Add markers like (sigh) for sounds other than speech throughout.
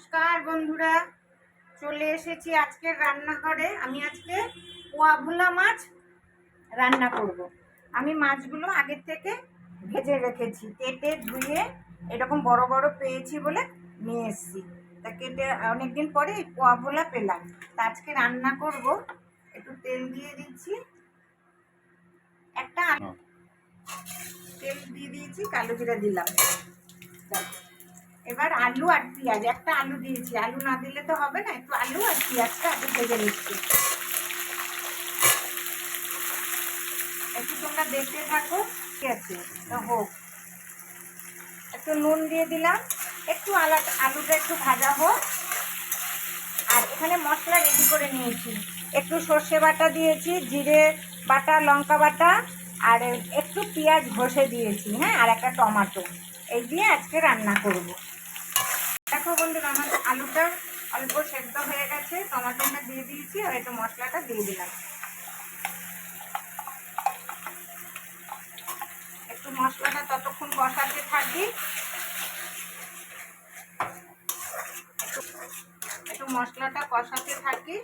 নমস্কার বন্ধুরা চলে এসেছি আজকের রান্নাঘরে। আমি আজকে পোয়া ভোলা মাছ রান্না করব। আমি মাছগুলো আগের থেকে ভেজে রেখেছি কেটে ধুয়ে এরকম বড় বড় পেয়েছি বলে নিয়ে এসেছি। তা কেটে অনেকদিন পরে এই পোয়া ভোলা পেলাম। তা আজকে রান্না করব। একটু তেল দিয়ে দিচ্ছি। একটা আলু- তেল দিয়ে দিয়েছি কালো জিরা দিলাম। এবার আলু আর পেঁয়াজ, একটা আলু দিয়েছি। আলু না দিলে তো হবে না, একটু আলু আর পেঁয়াজটা আগে ভেজে নিচ্ছি। একটু তোমরা দেখতে থাকো, ঠিক আছে? হোক। একটু নুন দিয়ে দিলাম। একটু আলা আলুটা একটু ভাজা হোক। আর এখানে মশলা রেডি করে নিয়েছি। একটু সর্ষে বাটা দিয়েছি, জিরে বাটা, লঙ্কা বাটা, আর একটু পেঁয়াজ ঘষে দিয়েছি হ্যাঁ? আর একটা টমাটো। এই দিয়ে আজকে রান্না করব। দেখো বন্ধুরা, আমার আলুটা অল্প সেদ্ধ হয়ে গেছে টমাটোটা দিয়ে দিয়েছি, আর একটু মশলাটা দিয়ে দিলাম। একটু মশলাটা ততক্ষণ কষাতে থাকি। একটু মশলাটা কষাতে থাকি,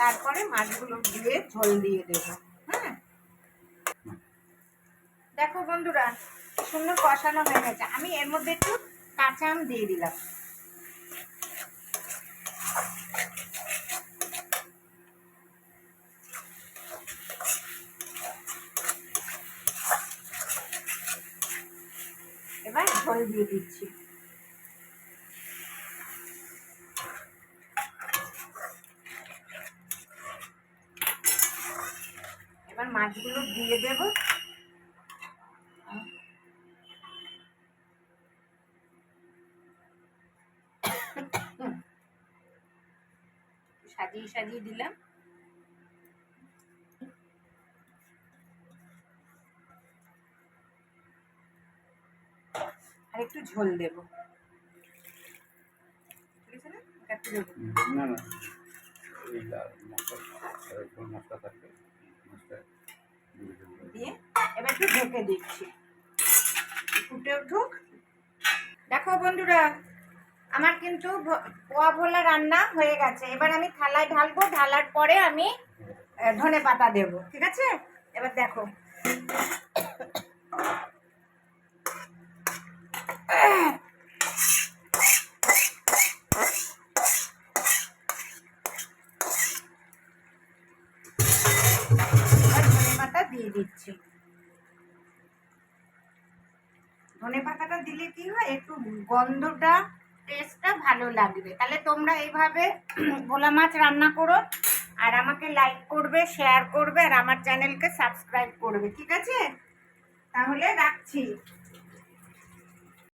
তারপরে মাছগুলো দিয়ে ঝোল দিয়ে দেব হ্যাঁ? দেখো বন্ধুরা সুন্দর কষানো হয়ে গেছে। আমি এর মধ্যে একটু কাঁচা আম দিয়ে দিলাম। এবার দিয়ে দিচ্ছি। এবার মাছগুলো দিয়ে দেব। সাজিয়ে সাজিয়ে দিলাম। আর একটু ঝোল দেব। না না। দিয়ে এবার একটু ঢেকে দিচ্ছি। ফুটে উঠুক। দেখো বন্ধুরা আমার কিন্তু পোয়া ভোলা রান্না হয়ে গেছে। এবার আমি থালায় ঢালবো ঢালার পরে আমি ধনে পাতা দেব ঠিক আছে? এবার দেখো এবার ধনে পাতা দিয়ে দিচ্ছি। ধনে পাতাটা দিলে কি হয়? একটু গন্ধটা টেস্টটা ভালো লাগবে। তাহলে তোমরা এইভাবে (clears throat) ভোলা মাছ রান্না করো আর আমাকে লাইক করবে শেয়ার করবে আর আমার চ্যানেলকে সাবস্ক্রাইব করবে, ঠিক আছে? তাহলে রাখছি।